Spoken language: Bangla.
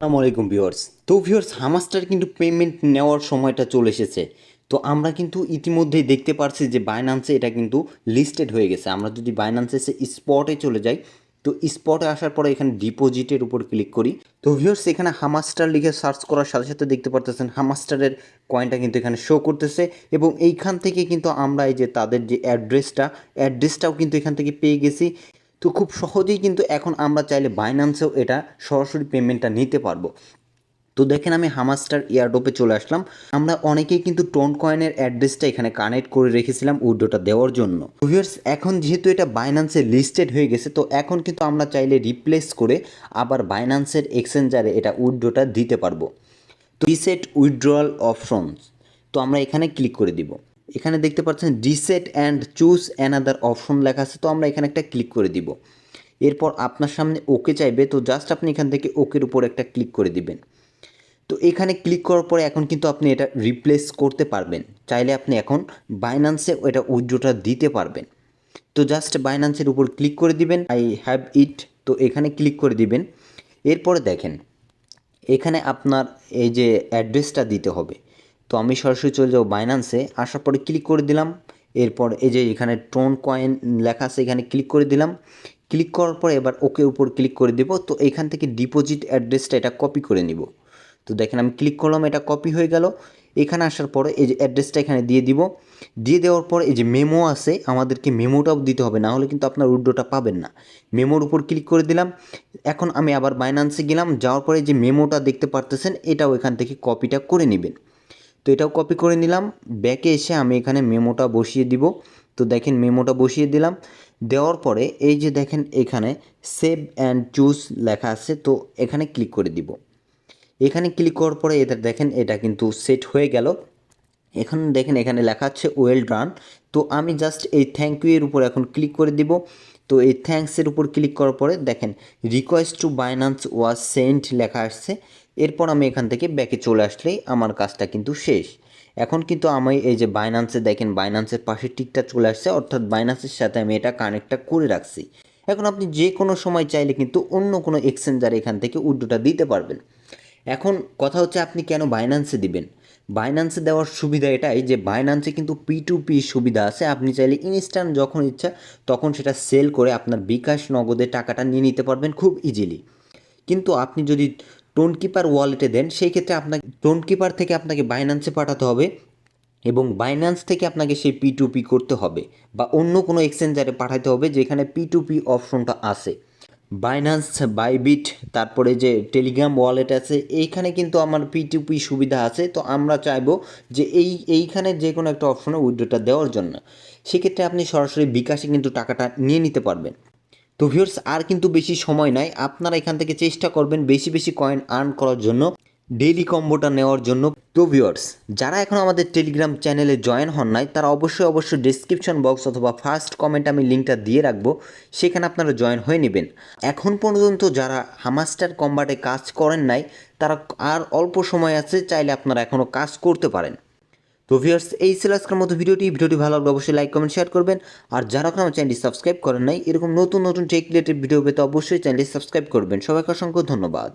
আসসালামু আলাইকুম ভিউয়ার্স। তো ভিউয়ার্স, হামাস্টার কিন্তু পেমেন্ট নেওয়ার সময়টা চলে এসেছে। তো আমরা কিন্তু ইতিমধ্যেই দেখতে পারছি যে বাইনান্সে এটা কিন্তু লিস্টেড হয়ে গেছে। আমরা যদি বাইনান্সে এসে স্পটে চলে যাই, তো স্পটে আসার পরে এখানে ডিপোজিটের উপর ক্লিক করি। তো ভিউয়ার্স, এখানে হামাস্টার লিখে সার্চ করার সাথে সাথে দেখতে পারতেছেন হামাস্টারের কয়েনটা কিন্তু এখানে শো করতেছে এবং এইখান থেকে কিন্তু আমরা এই যে তাদের যে অ্যাড্রেসটা অ্যাড্রেসটাও কিন্তু এখান থেকে পেয়ে গেছি। তো খুব সহজেই কিন্তু এখন আমরা চাইলে বাইন্যান্সেও এটা সরাসরি পেমেন্টটা নিতে পারব। তো দেখেন আমি হামাস্টার ইয়ারডোপে চলে আসলাম। আমরা অনেকেই কিন্তু টোন কয়েনের অ্যাড্রেসটা এখানে কানেক্ট করে রেখেছিলাম উইডোটা দেওয়ার জন্য। ভিউয়ার্স এখন যেহেতু এটা বাইন্যান্সে লিস্টেড হয়ে গেছে, তো এখন কিন্তু আমরা চাইলে রিপ্লেস করে আবার বাইন্যান্সের এক্সচেঞ্জারে এটা উইডোটা দিতে পারব। তো রিসেট উইথড্রয়াল অপশনস তো আমরা এখানে ক্লিক করে দিব। এখানে দেখতে পাচ্ছেন reset and choose another option লেখা আছে, তো আমরা এখানে একটা ক্লিক করে দিব। এরপর আপনার সামনে ওকে চাইবে, তো জাস্ট আপনি এখান থেকে ওকের উপর একটা ক্লিক করে দিবেন। তো এখানে ক্লিক করার পরে এখন কিন্তু আপনি এটা রিপ্লেস করতে পারবেন। চাইলে আপনি এখন বাইন্যান্সে এটা উইড্রোটা দিতে পারবেন। তো জাস্ট বাইন্যান্সের উপর ক্লিক করে দিবেন আই হ্যাভ ইট তো এখানে ক্লিক করে দিবেন। এরপরে দেখেন, এখানে আপনার এই যে অ্যাড্রেসটা দিতে হবে। তো আমি সরাসরি চলে যাব বাইন্যান্সে আসার পরে ক্লিক করে দিলাম। এরপর এই যে এখানে টোন কয়েন লেখা আছে, এখানে ক্লিক করে দিলাম। ক্লিক করার পরে এবার ওকে উপর ক্লিক করে দিব। তো এখান থেকে ডিপোজিট অ্যাড্রেসটা এটা কপি করে নিব। তো দেখেন আমি ক্লিক করলাম, এটা কপি হয়ে গেল। এখানে আসার পরে এই যে অ্যাড্রেসটা এখানে দিয়ে দিব। দিয়ে দেওয়ার পর এই যে মেমো আছে, আমাদেরকে মেমোটাও দিতে হবে না হলে কিন্তু আপনার উইড্রোটা পাবেন না। মেমোর উপর ক্লিক করে দিলাম। এখন আমি আবার বাইন্যান্সে গেলাম। যাওয়ার পরে যে মেমোটা দেখতে পারতেছেন, এটাও এখান থেকে কপিটা করে নেবেন। তো এটাও কপি করে নিলাম। ব্যাকে এসে আমি এখানে মেমোটা বসিয়ে দিব। তো দেখেন মেমোটা বসিয়ে দিলাম। দেওয়ার পরে এই যে দেখেন এখানে সেভ অ্যান্ড চুজ লেখা আছে, তো এখানে ক্লিক করে দিব। এখানে ক্লিক করার পরে এটা দেখেন এটা কিন্তু সেট হয়ে গেল। এখন দেখেন এখানে লেখা আছে ওয়েল রান তো আমি জাস্ট এই থ্যাংক ইউ এর উপর এখন ক্লিক করে দিব। তো এই থ্যাঙ্কসের উপর ক্লিক করার পরে দেখেন request to Binance was sent লেখা আসছে এরপর আমি এখান থেকে ব্যাকে চলে আসলেই আমার কাজটা কিন্তু শেষ। এখন কিন্তু আমি এই যে বাইন্যান্সে দেখেন বাইন্যান্সের পাশে টিকটা চলে আসছে, অর্থাৎ বাইন্যান্সের সাথে আমি এটা কানেক্টটা করে রাখছি। এখন আপনি যে কোনো সময় চাইলে কিন্তু অন্য কোনো এক্সচেঞ্জার এখান থেকে উড্ডোটা দিতে পারবেন। এখন কথা হচ্ছে আপনি কেন বাইনান্সে দিবেন? বাইনান্সে দেওয়ার সুবিধা এটাই যে বাইন্যান্সে কিন্তু পি টু পি সুবিধা আছে, আপনি চাইলে ইনস্ট্যান্ট যখন ইচ্ছা তখন সেটা সেল করে আপনার বিকাশ নগদে টাকাটা নিয়ে নিতে পারবেন খুব ইজিলি কিন্তু আপনি যদি টোন কিপার ওয়ালেটে দেন, সেই ক্ষেত্রে আপনাকে টোন কিপার থেকে আপনাকে বাইন্যান্সে পাঠাতে হবে এবং বাইন্যান্স থেকে আপনাকে সেই পি টু পি করতে হবে বা অন্য কোনো এক্সচেঞ্জারে পাঠাতে হবে যেখানে পি টু পি অপশনটা আছে। বাইন্যান্স বাইবিট তারপরে যে টেলিগ্রাম ওয়ালেট আছে, এইখানে কিন্তু আমার পি টু পি সুবিধা আছে। তো আমরা চাইব যে এই, এইখানে যে কোনো একটা অপশনে উইড্রোটা দেওয়ার জন্য। সেক্ষেত্রে আপনি সরাসরি বিকাশে কিন্তু টাকাটা নিয়ে নিতে পারবেন। তো ভিউয়ার্স, আর কিন্তু বেশি সময় নাই। আপনারা এখান থেকে চেষ্টা করবেন বেশি বেশি কয়েন আর্ন করার জন্য, ডেইলি কম্বোটা নেওয়ার জন্য। তো ভিউয়ার্স, যারা এখন আমাদের টেলিগ্রাম চ্যানেলে জয়েন হন নাই, তারা অবশ্যই অবশ্যই ডিসক্রিপশন বক্স অথবা ফার্স্ট কমেন্ট আমি লিঙ্কটা দিয়ে রাখব, সেখানে আপনারা জয়েন হয়ে নেবেন। এখন পর্যন্ত যারা হামাস্টার কম্বাটে কাজ করেন নাই, তারা আর অল্প সময় আছে, চাইলে আপনারা এখনও কাজ করতে পারেন। তো ভিউয়ার্স এই ছিল আজকের মতো ভিডিওটি। ভিডিওটি ভালো লাগলে অবশ্যই লাইক কমেন্ট শেয়ার করবেন। আর যারা এখন আমার চ্যানেলটি সাবস্ক্রাইব করেন নাই, এরকম নতুন নতুন টেক রিলেটেড ভিডিও পেতে অবশ্যই চ্যানেলটি সাবস্ক্রাইব করবেন। সবাইকে অসংখ্য ধন্যবাদ।